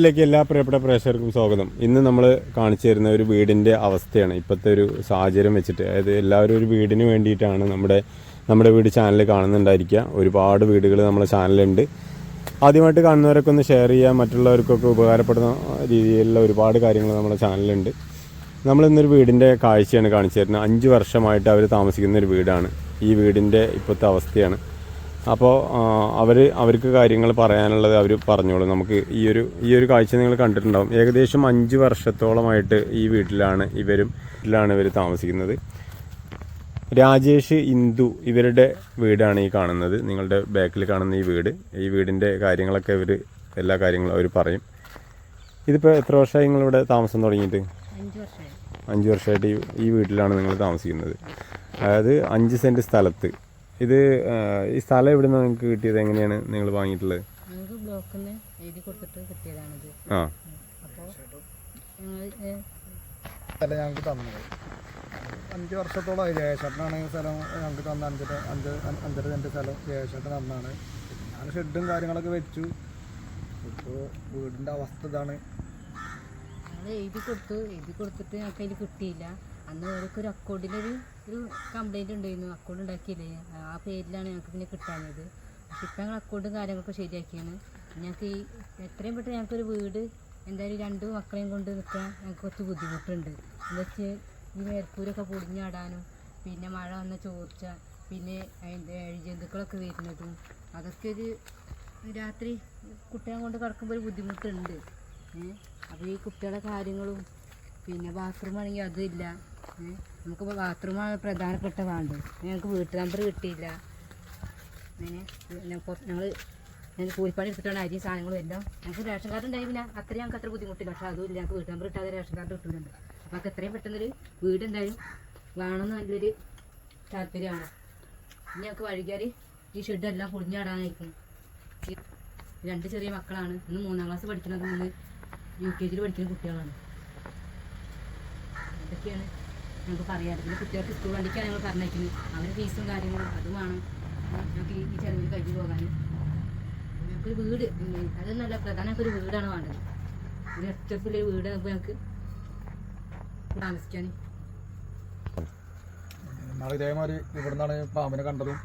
ിലേക്ക് എല്ലാ പ്രിയപ്പെട്ട പ്രേക്ഷകർക്കും സ്വാഗതം. ഇന്ന് നമ്മൾ കാണിച്ചു തരുന്ന ഒരു വീടിന്റെ അവസ്ഥയാണ് ഇപ്പോഴത്തെ ഒരു സാഹചര്യം വെച്ചിട്ട്. അതായത് എല്ലാവരും ഒരു വീടിന് വേണ്ടിയിട്ടാണ് നമ്മുടെ നമ്മുടെ വീട് ചാനൽ കാണുന്നുണ്ടായിരിക്കുക. ഒരുപാട് വീടുകൾ നമ്മുടെ ചാനലുണ്ട് ആദ്യമായിട്ട് കാണുന്നവരൊക്കെ ഒന്ന് ഷെയർ ചെയ്യുക. മറ്റുള്ളവർക്കൊക്കെ ഉപകാരപ്പെടുന്ന രീതിയിലുള്ള ഒരുപാട് കാര്യങ്ങൾ നമ്മുടെ ചാനലുണ്ട് നമ്മൾ ഇന്നൊരു വീടിന്റെ കാഴ്ചയാണ് കാണിച്ചു തരുന്നത്. അഞ്ച് വർഷമായിട്ട് അവർ താമസിക്കുന്ന ഒരു വീടാണ്. ഈ വീടിന്റെ ഇപ്പോഴത്തെ അവസ്ഥയാണ്. അപ്പോൾ അവർ അവർക്ക് കാര്യങ്ങൾ പറയാനുള്ളത് അവർ പറഞ്ഞോളൂ. നമുക്ക് ഈ ഒരു ഈ ഒരു കാഴ്ച നിങ്ങൾ കണ്ടിട്ടുണ്ടാവും. ഏകദേശം അഞ്ച് വർഷത്തോളമായിട്ട് ഈ വീട്ടിലാണ് ഇവരും വീട്ടിലാണ് ഇവർ താമസിക്കുന്നത്. രാജേഷ് ഇന്ദു ഇവരുടെ വീടാണ് ഈ കാണുന്നത്. നിങ്ങളുടെ ബാക്കിൽ കാണുന്ന ഈ വീട്. ഈ വീടിന്റെ കാര്യങ്ങളൊക്കെ ഇവർ എല്ലാ കാര്യങ്ങളും അവർ പറയും. ഇതിപ്പോൾ എത്ര വർഷമായി നിങ്ങളിവിടെ താമസം തുടങ്ങിയിട്ട്? അഞ്ച് വർഷമായി. അഞ്ച് വർഷമായിട്ട് ഈ വീട്ടിലാണ് നിങ്ങൾ താമസിക്കുന്നത്. അതായത് അഞ്ച് സെന്റ് സ്ഥലത്ത്. ഇത് ഈ സ്ഥലം എവിടെ നിന്ന് നിങ്ങൾക്ക് കിട്ടിയത്? എങ്ങനെയാണ് നിങ്ങൾ വാങ്ങിയിട്ടുള്ളത്? ഞങ്ങൾക്ക് ബ്ലോക്കിൽ നിന്ന് എഴുതി കൊടുത്തിട്ട് കിട്ടിയതാണിത്. ആ. അപ്പോൾ ഞങ്ങൾ സ്ഥലം ഞങ്ങൾക്ക് തന്നത് അഞ്ച് വർഷത്തോളം ജയശേട്ടനാണ് ഈ സ്ഥലം ഞങ്ങൾക്ക് തന്ന അഞ്ചര അഞ്ച് അഞ്ചര സെന്റ് സ്ഥലം ജയശേട്ടൻ തന്നാണ് ഞാൻ ഷെഡും കാര്യങ്ങളൊക്കെ വെച്ചു. ഇപ്പോൾ വീടിന്റെ അവസ്ഥ ഇതാണ്. എഴുതി കൊടുത്തു. എഴുതി കൊടുത്തിട്ട് ഞങ്ങൾക്ക് അതിൽ കിട്ടിയില്ല. അന്ന് അവർക്ക് ഒരു അക്കൗണ്ടിലൊരു ഒരു കംപ്ലൈന്റ് ഉണ്ടായിരുന്നു. അക്കൗണ്ട് ഉണ്ടാക്കിയില്ലേ? ആ പേരിലാണ് ഞങ്ങൾക്ക് പിന്നെ കിട്ടാഞ്ഞത്. പക്ഷെ ഇപ്പം ഞങ്ങൾ അക്കൗണ്ടും കാര്യങ്ങളൊക്കെ ശരിയാക്കിയാണ്. ഞങ്ങൾക്ക് ഈ എത്രയും പെട്ടെന്ന് ഞങ്ങൾക്കൊരു വീട് എന്തായാലും രണ്ട് മക്കളെയും കൊണ്ട് നിൽക്കാൻ ഞങ്ങൾക്ക് കുറച്ച് ബുദ്ധിമുട്ടുണ്ട്. എന്താ വെച്ചാൽ ഈ മേൽക്കൂരൊക്കെ പൊടിഞ്ഞാടാനും പിന്നെ മഴ വന്ന ചോർച്ച പിന്നെ ജന്തുക്കളൊക്കെ വരുന്നതും അതൊക്കെ ഒരു രാത്രി കുട്ടികളെ കൊണ്ട് കിടക്കുമ്പോൾ ഒരു ബുദ്ധിമുട്ടുണ്ട്. അപ്പോൾ ഈ കുട്ടികളുടെ കാര്യങ്ങളും പിന്നെ ബാത്റൂം ആണെങ്കിൽ ഏഹ് നമുക്ക് ബാത്റൂമാണ് പ്രധാനപ്പെട്ട വേണ്ടത്. ഞങ്ങൾക്ക് വീട്ടു നമ്പർ കിട്ടിയില്ല. അങ്ങനെ ഞങ്ങൾ ഞങ്ങൾ കൂലിപ്പണി എടുത്തിട്ടാണ് അരിയും സാധനങ്ങളും എല്ലാം ഞങ്ങൾക്ക് റേഷൻ കാർഡ് ഉണ്ടായി പിന്നെ അത്രയും ഞങ്ങൾക്ക് അത്ര ബുദ്ധിമുട്ടില്ല. പക്ഷേ അതും ഇല്ല. ഞങ്ങൾക്ക് വീട്ടു നമ്പർ കിട്ടാതെ റേഷൻ കാർഡ് കിട്ടുന്നുണ്ട് അപ്പോൾ നമുക്ക് എത്രയും പെട്ടെന്നൊരു വീട് എന്തായാലും വേണമെന്ന് നല്ലൊരു താല്പര്യമാണ്. ഇനി ഞങ്ങൾക്ക് വഴികാർ ഈ ഷെഡെല്ലാം പൊളിഞ്ഞാടാനായിരിക്കും രണ്ട് ചെറിയ മക്കളാണ്. ഇന്ന് മൂന്നാം ക്ലാസ് പഠിക്കുന്നത് ഇന്ന് യു കെ ജിയിൽ പഠിക്കുന്ന കുട്ടികളാണ്. ഇതൊക്കെയാണ് ഞങ്ങൾക്ക് പറയാറ് പിന്നെ കുട്ടികൾക്ക് സ്കൂൾ വണ്ടിക്കാണ് ഞങ്ങൾ പറഞ്ഞേക്കുന്നത് അവരുടെ ഫീസും കാര്യങ്ങളും അതും വേണം. ഞങ്ങൾക്ക് ഈ ചെലവിൽ കഴിഞ്ഞു പോകാൻ. ഞങ്ങൾക്കൊരു വീട്. ഉം, അതൊന്നല്ല പ്രധാന ഒരു വീടാണ് വേണ്ടത്. ഒരു ഒറ്റപ്പിലൊരു വീട് ഞങ്ങൾക്ക് താമസിക്കാൻ ഇതേമാതിരി ഇവിടുന്നാണ് പാമ്പിനെ കണ്ടതും.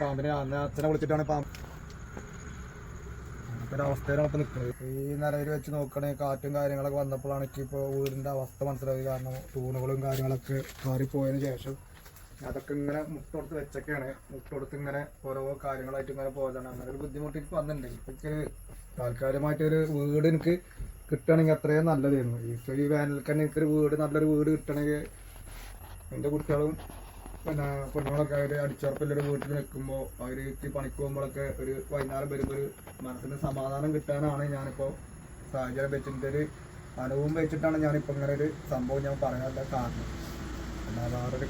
പാമ്പിനെ അച്ഛനെ വിളിച്ചിട്ടാണ് പാമ്പ് അങ്ങനത്തെ ഒരു അവസ്ഥയിലാണ് ഇപ്പോൾ നിൽക്കുന്നത് ഈ നിലയിൽ വെച്ച് നോക്കണേ കാറ്റും കാര്യങ്ങളൊക്കെ വന്നപ്പോഴാണ് എനിക്ക് ഇപ്പോൾ വീടിന്റെ അവസ്ഥ മനസ്സിലായത്. കാരണം തൂണുകളും കാര്യങ്ങളൊക്കെ മാറിപ്പോയതിന് ശേഷം അതൊക്കെ ഇങ്ങനെ മുട്ടൊടുത്ത് വെച്ചൊക്കെയാണ്. മുട്ടൊടുത്ത് ഇങ്ങനെ ഓരോ കാര്യങ്ങളായിട്ട് ഇങ്ങനെ പോയതാണ്. അങ്ങനെ ഒരു ബുദ്ധിമുട്ട് എനിക്ക് വന്നിട്ടുണ്ട്. ഇപ്പം എനിക്ക് താൽക്കാലികമായിട്ടൊരു വീട് എനിക്ക് കിട്ടുകയാണെങ്കിൽ അത്രയും നല്ലതായിരുന്നു. ഇപ്പോൾ ഈ വേനൽക്കന്നെ എനിക്കൊരു വീട് നല്ലൊരു വീട് കിട്ടണമെങ്കിൽ എന്റെ കുട്ടികളും പിന്നെ പെണ്ണുങ്ങളൊക്കെ അവർ അടിച്ചുറപ്പില്ലൊരു വീട്ടിൽ നിൽക്കുമ്പോൾ അവർ പണിക്ക് പോകുമ്പോഴൊക്കെ ഒരു വൈകുന്നേരം വരുമ്പോൾ ഒരു മനസ്സിന് സമാധാനം കിട്ടാനാണ് ഞാനിപ്പോൾ സാഹചര്യം വെച്ചിട്ട് ഒരു അനുഭവം വെച്ചിട്ടാണ് ഞാനിപ്പോൾ ഇങ്ങനെ ഒരു സംഭവം ഞാൻ പറയാനുള്ള കാരണം. എന്നാൽ വേറൊരു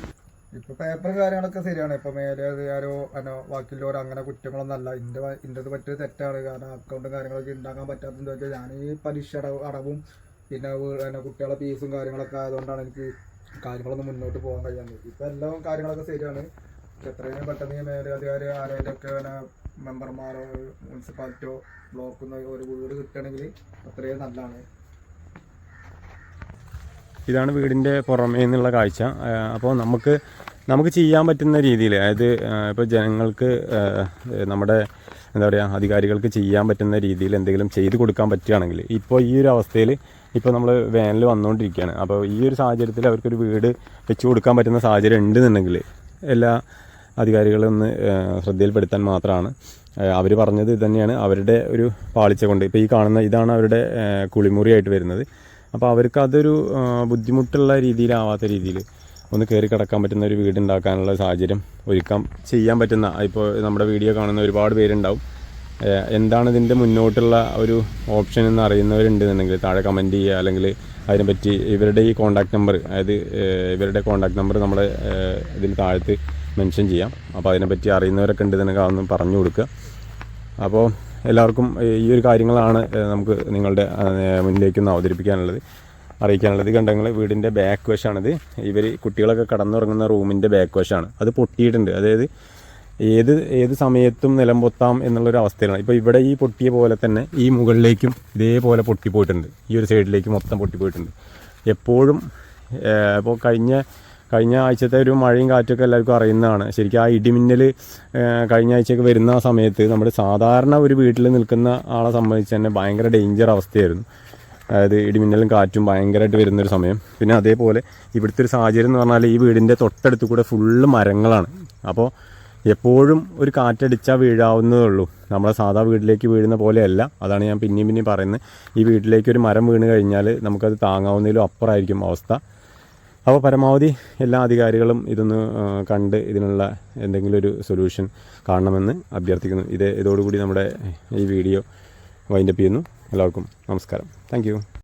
ഇപ്പൊ പേപ്പർ കാര്യങ്ങളൊക്കെ ശരിയാണ്. ഇപ്പൊ മേലെ അത് ആരോ അനോ ബാക്കിയുള്ളവർ അങ്ങനെ കുറ്റങ്ങളൊന്നും അല്ല ഇന്റെ വ- ഇന്റേത് പറ്റിയ തെറ്റാണ്. കാരണം അക്കൗണ്ടും കാര്യങ്ങളൊക്കെ ഉണ്ടാക്കാൻ പറ്റാത്തതെന്ന് വെച്ചാൽ ഞാൻ ഈ പലിശ അടവ് പിന്നെ കുട്ടികളെ ഫീസും കാര്യങ്ങളൊക്കെ ആയതുകൊണ്ടാണ് എനിക്ക് കാര്യങ്ങളൊന്നും മുന്നോട്ട് പോകാൻ കഴിയാന്ന് ഇപ്പൊ എല്ലാം കാര്യങ്ങളൊക്കെ ശരിയാണ്. എത്രയും പെട്ടെന്ന് ഈ മേലധികാരി ആരെങ്കിലും ഒക്കെ മെമ്പർമാരോ മുനിസിപ്പാലിറ്റിയോ ബ്ലോക്കിൽ നിന്ന് ഒരു വീട് കിട്ടുകയാണെങ്കിൽ അത്രയും നല്ലതാണ്. ഇതാണ് വീടിന്റെ പുറമേ നിന്നുള്ള കാഴ്ച അപ്പോൾ നമുക്ക് നമുക്ക് ചെയ്യാൻ പറ്റുന്ന രീതിയിൽ അതായത് ഇപ്പോൾ ജനങ്ങൾക്ക് നമ്മുടെ എന്താ പറയുക അധികാരികൾക്ക് ചെയ്യാൻ പറ്റുന്ന രീതിയിൽ എന്തെങ്കിലും ചെയ്തു കൊടുക്കാൻ പറ്റുകയാണെങ്കിൽ ഇപ്പോൾ ഈ ഒരു അവസ്ഥയിൽ ഇപ്പോൾ നമ്മൾ വേനൽ വന്നുകൊണ്ടിരിക്കുകയാണ്. അപ്പോൾ ഈ ഒരു സാഹചര്യത്തിൽ അവർക്കൊരു വീട് വെച്ച് കൊടുക്കാൻ പറ്റുന്ന സാഹചര്യം ഉണ്ടെന്നുണ്ടെങ്കിൽ എല്ലാ അധികാരികളും ഒന്ന് ആ, ശ്രദ്ധയിൽപ്പെടുത്താൻ മാത്രമാണ്. അവർ പറഞ്ഞത് തന്നെയാണ്. അവരുടെ ഒരു പാളിച്ച കൊണ്ട് ഇപ്പോൾ ഈ കാണുന്ന ഇതാണ് അവരുടെ കുളിമുറിയായിട്ട് വരുന്നത്. അപ്പോൾ അവർക്ക് അതൊരു ബുദ്ധിമുട്ടുള്ള രീതിയിലാവാത്ത രീതിയിൽ ഒന്ന് കയറി കിടക്കാൻ പറ്റുന്ന ഒരു വീട് ഉണ്ടാക്കാനുള്ള സാഹചര്യം ഒരുക്കാൻ ചെയ്യാൻ പറ്റുന്ന ഇപ്പോൾ നമ്മുടെ വീഡിയോ കാണുന്ന ഒരുപാട് പേരുണ്ടാവും. എന്താണ് ഇതിന്റെ മുന്നോട്ടുള്ള ഒരു ഓപ്ഷൻ എന്ന് അറിയുന്നവരുണ്ടെന്നുണ്ടെങ്കിൽ താഴെ കമന്റ് ചെയ്യുക. അല്ലെങ്കിൽ അതിനെപ്പറ്റി ഇവരുടെ ഈ കോൺടാക്ട് നമ്പർ അതായത് ഇവരുടെ കോൺടാക്ട് നമ്പർ നമ്മുടെ ഇതിൽ താഴത്ത് മെൻഷൻ ചെയ്യാം. അപ്പോൾ അതിനെപ്പറ്റി അറിയുന്നവരൊക്കെ ഉണ്ടെന്നുണ്ടെങ്കിൽ അതൊന്നും പറഞ്ഞു കൊടുക്കുക. അപ്പോൾ എല്ലാവർക്കും ഈ ഒരു കാര്യങ്ങളാണ് നമുക്ക് നിങ്ങളുടെ മുന്നിലേക്ക് മുന്നിലേക്കൊന്ന് അവതരിപ്പിക്കാനുള്ളത്. അറിയിക്കാനുള്ളത്. കണ്ടെങ്കിൽ വീടിന്റെ ബാക്ക് വശമാണിത് ഇവർ കുട്ടികളൊക്കെ കടന്നുറങ്ങുന്ന റൂമിന്റെ ബാക്ക് വശമാണ് അത് പൊട്ടിയിട്ടുണ്ട്. അതായത് ഏത് ഏത് സമയത്തും നിലംപൊത്താം എന്നുള്ളൊരു അവസ്ഥയിലാണ്. ഇപ്പോൾ ഇവിടെ ഈ പൊട്ടിയ പോലെ തന്നെ ഈ മുകളിലേക്കും ഇതേപോലെ പൊട്ടിപ്പോയിട്ടുണ്ട്. ഈ ഒരു സൈഡിലേക്ക് മൊത്തം പൊട്ടിപ്പോയിട്ടുണ്ട്. എപ്പോഴും ഇപ്പോൾ കഴിഞ്ഞ കഴിഞ്ഞ ആഴ്ചത്തെ ഒരു മഴയും കാറ്റൊക്കെ എല്ലാവർക്കും അറിയുന്നതാണ്. ശരിക്കും ആ ഇടിമിന്നൽ കഴിഞ്ഞ ആഴ്ചയൊക്കെ വരുന്ന സമയത്ത് നമ്മുടെ സാധാരണ ഒരു വീട്ടിൽ നിൽക്കുന്ന ആളെ സംബന്ധിച്ച് തന്നെ ഭയങ്കര ഡേഞ്ചർ അവസ്ഥയായിരുന്നു. അതായത് ഇടിമിന്നലും കാറ്റും ഭയങ്കരമായിട്ട് വരുന്നൊരു സമയം. പിന്നെ അതേപോലെ ഇവിടുത്തെ ഒരു സാഹചര്യം എന്ന് പറഞ്ഞാൽ ഈ വീടിന്റെ തൊട്ടടുത്ത് കൂടെ ഫുള്ള് മരങ്ങളാണ്. അപ്പോൾ എപ്പോഴും ഒരു കാറ്റടിച്ചാൽ വീഴാവുന്നതേ ഉള്ളൂ. നമ്മളെ സാധാ വീട്ടിലേക്ക് വീഴുന്ന പോലെയല്ല. അതാണ് ഞാൻ പിന്നെയും പിന്നെയും പറയുന്നത്. ഈ വീട്ടിലേക്ക് ഒരു മരം വീണ് കഴിഞ്ഞാൽ നമുക്കത് താങ്ങാവുന്നതിലും അപ്പുറമായിരിക്കും അവസ്ഥ. അപ്പോൾ പരമാവധി എല്ലാ അധികാരികളും ഇതൊന്ന് കണ്ട് ഇതിനുള്ള എന്തെങ്കിലും ഒരു സൊല്യൂഷൻ കാണണമെന്ന് അഭ്യർത്ഥിക്കുന്നു. ഇത് ഇതോടുകൂടി നമ്മുടെ ഈ വീഡിയോ വൈൻഡപ്പ് ചെയ്യുന്നു. എല്ലാവർക്കും നമസ്കാരം. താങ്ക്